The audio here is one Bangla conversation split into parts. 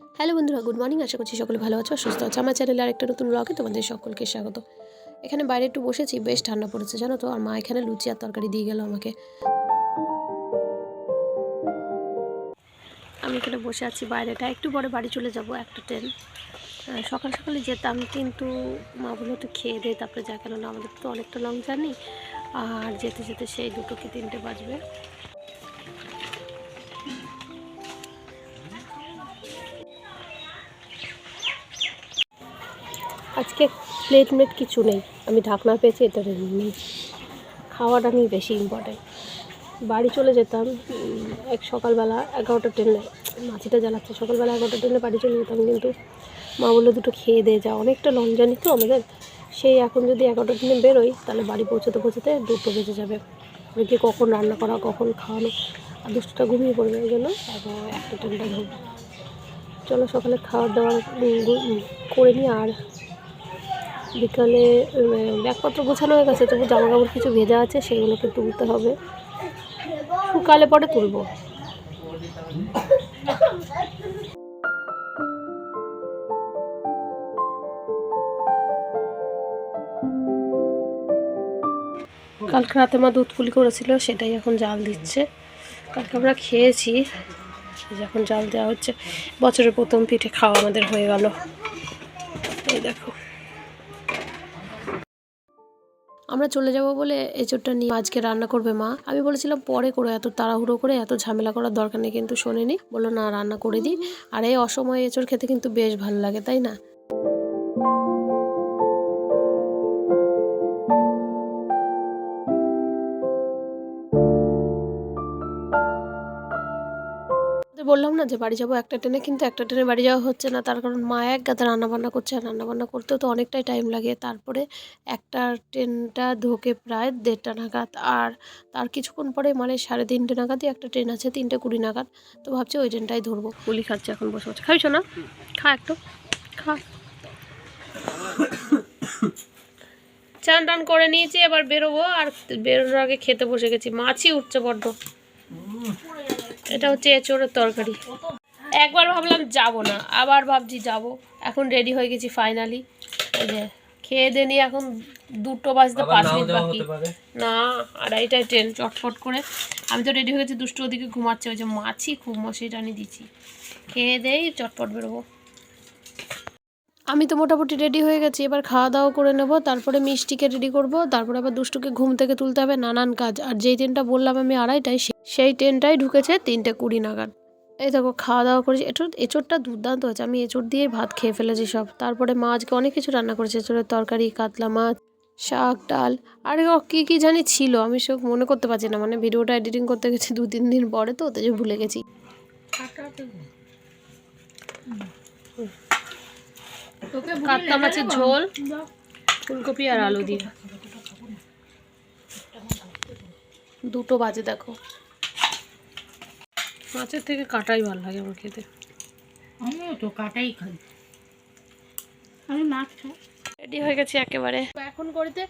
হ্যালো বন্ধুরা, গুড মর্নিং। আশা করছি সকলে ভালো আছো, সুস্থ আছো। আমার চ্যানেলে আরেকটা নতুন ব্লগে তোমাদের সকলকে স্বাগত। এখানে বাইরে একটু বসেছি, বেশ ঠান্ডা পড়েছে, জানো তো? আর মা এখানে লুচি আর তরকারি দিয়ে গেল আমাকে। আমি এখানে বসে আছি বাইরেটা। একটু পরে বাড়ি চলে যাব, একটা ট্রেন সকাল সকালে যেতাম, কিন্তু মা বলল তো খেয়ে দেয় তারপরে যা। কেননা আমাদের তো অনেকটা লং জার্নি আর যেতে যেতে সেই দুটো কি তিনটে বাজবে। আজকে প্লেট মেট কিছু নেই। আমি ঢাকনা পেয়েছি এটা নেই। খাওয়াটা নিয়ে বেশি ইম্পর্টেন্ট বাড়ি চলে যেতাম এক সকালবেলা এগারোটা ট্রেনে মাছিটা জ্বালাচ্ছে সকালবেলা এগারোটা ট্রেনে বাড়ি চলে যেতাম কিন্তু মা বলল দুটো খেয়ে দিয়ে যা। অনেকটা লং জার্নি তো আমাদের। সেই এখন যদি এগারোটা ট্রেনে বেরোই তাহলে বাড়ি পৌঁছতে পৌঁছতে দুটো বেজে যাবে। ওইকে কখন রান্না করা কখন খাওয়ানো আর দুটোটা ঘুমিয়ে পড়বে ওই জন্য তারপর একটা ট্রেনটা ধরবো চলো সকালে খাওয়া দাওয়া উম, গু- উম, করে নিই আর বিকালে ব্যাগপত্র গোছানো হয়ে গেছে, তবু জামা কাপড় কিছু ভেজা আছে, সেগুলোকে তুলতে হবে। শুকালে পরে তুলবো। কালকে রাতে মা দুধ পুলি করেছিল, সেটাই এখন জাল দিচ্ছে। কালকে আমরা খেয়েছি, এই যে এখন জাল দেওয়া হচ্ছে। বছরের প্রথম পিঠে খাওয়া আমাদের হয়ে গেল। এই দেখো। আমরা চলে যাব বলে এঁচুরটা নিয়ে আজকে রান্না করবে মা। আমি বলেছিলাম পরে করে, এত তাড়াহুড়ো করে, এত ঝামেলা করার দরকার নেই কিন্তু শোনেনি। বলল, না, রান্না করে দিই। আর এই অসময়ে এঁচুর খেতে কিন্তু বেশ ভালো লাগে, তাই না? বললাম না যে বাড়ি যাব একটা ট্রেনে, কিন্তু একটা ট্রেনে বাড়ি যাওয়া হচ্ছে না। তার কারণ মা এক গাদা রান্নাবান্না করছে, আর রান্নাবান্না করতেও তো অনেকটাই টাইম লাগে। তারপরে একটা ট্রেনটা ঢোকে প্রায় দেড়টা নাগাদ, আর তার কিছুক্ষণ পরে মানে সাড়ে তিনটে নাগাদই একটা ট্রেন আছে, তিনটে কুড়ি নাগাদ। তো ভাবছি ওই ট্রেনটাই ধরবো। পুলি খাচ্ছে এখন, বসে বসে। খাইছো না? খা একটু। খা। চান টান করে নিয়েছি, এবার বেরোবো। আর বেরোনোর আগে খেতে বসে গেছি। মাছই উঠছে বড্ড। এটা হচ্ছে এঁচোড়ের তরকারি। একবার ভাবলাম যাব না আবার ভাবছি যাব। এখন রেডি হয়ে গেছি ফাইনালি এই যে খেয়ে দিয়ে নিয়ে এখন দুটো বাজতে পাঁচ মিনিট বাকি। না আড়াইটায় ট্রেন চটফট করে। আমি তো রেডি হয়ে গেছি দুষ্টু ওদিকে ঘুমাচ্ছে ওই যে মাছি খুব মশাই টানি দিচ্ছি। খেয়ে দেই চটপট বেরোবো। আমি তো মোটামুটি রেডি হয়ে গেছি, এবার খাওয়া দাওয়া করে নেব, তারপরে মিষ্টিকে রেডি করব, তারপরে আবার দুষ্টুকে ঘুম থেকে তুলতে হবে, নানান কাজ। আর যেই ট্রেনটা বললাম আমি আড়াইটায় সেই ট্রেনটাই ঢুকেছে তিনটে কুড়ি নাগাদ। এই দেখো, খাওয়া দাওয়া করেছি। এঁচড় এঁচড়টা দুর্দান্ত হয়েছে। আমি এঁচড় দিয়ে ভাত খেয়ে ফেলেছি সব। তারপরে মা আজকে অনেক কিছু রান্না করেছে। এঁচড়ের তরকারি, কাতলা মাছ, শাক, ডাল। আর কী কী জানি ছিল, আমি সব মনে করতে পারছি না। মানে ভিডিওটা এডিটিং করতে গেছি দু তিন দিন পরে তো, ওতে যে ভুলে গেছি। কাতলা মাছের ঝোল ফুলকপি আর আলু দিয়ে। দুটো বাজে দেখো। মাছের থেকে কাটাই ভালো লাগে আমার খেতে। আমিও তো কাটাই খাই। আমি মাছ খাই। রেডি হয়ে গেছি একেবারে। এখন করিতে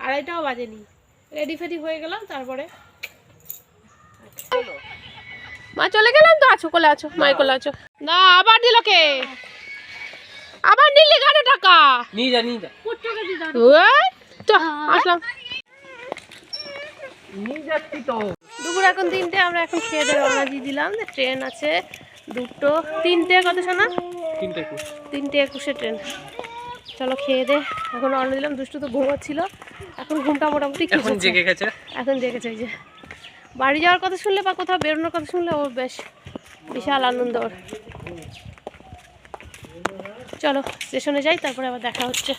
আড়াইটাও বাজেনি। রেডি ফেডি হয়ে গেলাম তারপরে মা চলে গেলাম তো? আছো কোলে আছো মাই কোলে আছো। না আবার দিল কে? আবার নিলি গাড়ি টাকা? নিয়ে যা নিয়ে যা। ওই, তো আসলাম। নিয়ে যাচ্ছি তো। দুপুর এখন তিনটে আমরা এখন খেয়ে দেবো রওনা দিয়ে দিলাম। যে ট্রেন আছে দুটো তিনটে কত শোনা তিনটে একুশ। তিনটে একুশে ট্রেন। চলো খেয়ে দে এখন রওনা দিলাম দুষ্টু তো ঘুমাচ্ছিল। এখন ঘুমটা মোটামুটি কি এখন জেগে গেছে। এখন জেগেছে এই যে। বাড়ি যাওয়ার কথা শুনলে বা কোথাও বেরোনোর কথা শুনলে ওর বেশ বিশাল আনন্দ ওর। চলো স্টেশনে যাই তারপরে আবার দেখা হচ্ছে।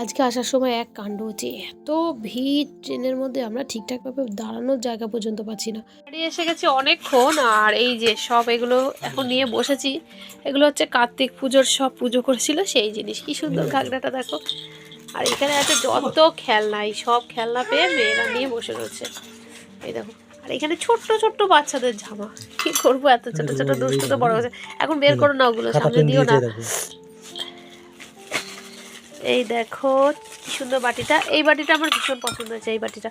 আজকে আসার সময় এক কাণ্ড হচ্ছে এত ভিড় ট্রেনের মধ্যে আমরা ঠিকঠাকভাবে দাঁড়ানোর জায়গা পর্যন্ত পাচ্ছি না। বাড়ি এসে গেছি অনেকক্ষণ আর এই যে সব এগুলো এখন নিয়ে বসেছি এগুলো হচ্ছে কার্তিক পুজোর সব পুজো করেছিল সেই জিনিস। কি সুন্দর ঘাগড়াটা দেখো। আর এখানে আছে যত খেলনা এই সব খেলনা পেয়ে মেয়েরা নিয়ে বসে রয়েছে। এই দেখো। আর এখানে ছোট্ট ছোট্ট বাচ্চাদের জামা। কি করব এত ছোট ছোট দুষ্টু তো বড় হয়েছে। এখন বের করো না ওগুলো সামনে দিও না। এই দেখো কি সুন্দর বাটিটা। এই বাটিটা আমার ভীষণ পছন্দ হয়েছে এই বাটিটা।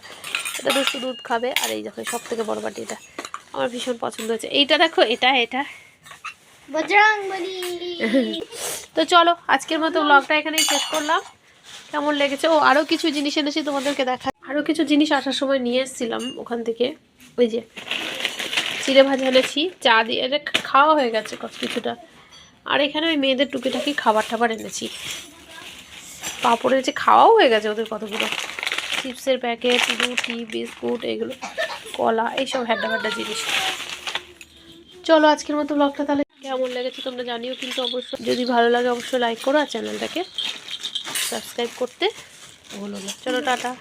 এটা দুষ্টু দুধ খাবে আর এই দেখো সব থেকে বড় বাটিটা। আমার ভীষণ পছন্দ হয়েছে। এইটা দেখো এটা এটা। তো চলো আজকের মতো ব্লগটা এখানেই শেষ করলাম। কেমন লেগেছে? ও আরও কিছু জিনিস এনেছি তোমাদেরকে দেখা আরও কিছু জিনিস আসার সময় নিয়ে এসেছিলাম ওখান থেকে। ওই যে চিড়ে ভাজা এনেছি চা দিয়ে এটা খাওয়া হয়ে গেছে কত কিছুটা। আর এখানে ওই মেয়েদের টুকিটাকি খাবার টাবার এনেছি। পাঁপড়ের যে খাওয়াও হয়ে গেছে ওদের কতগুলো? চিপসের প্যাকেট, রুটি, বিস্কুট, এগুলো, কলা, এইসব হ্যাড্ডা ফ্যাড্ডা জিনিস। চলো আজকের মতো ব্লগটা তাহলে কেমন লেগেছে তোমরা জানিও কিন্তু অবশ্যই যদি ভালো লাগে অবশ্যই লাইক করো আর চ্যানেলটাকে সাবস্ক্রাইব করতে ভুলো না। চলো টাটা।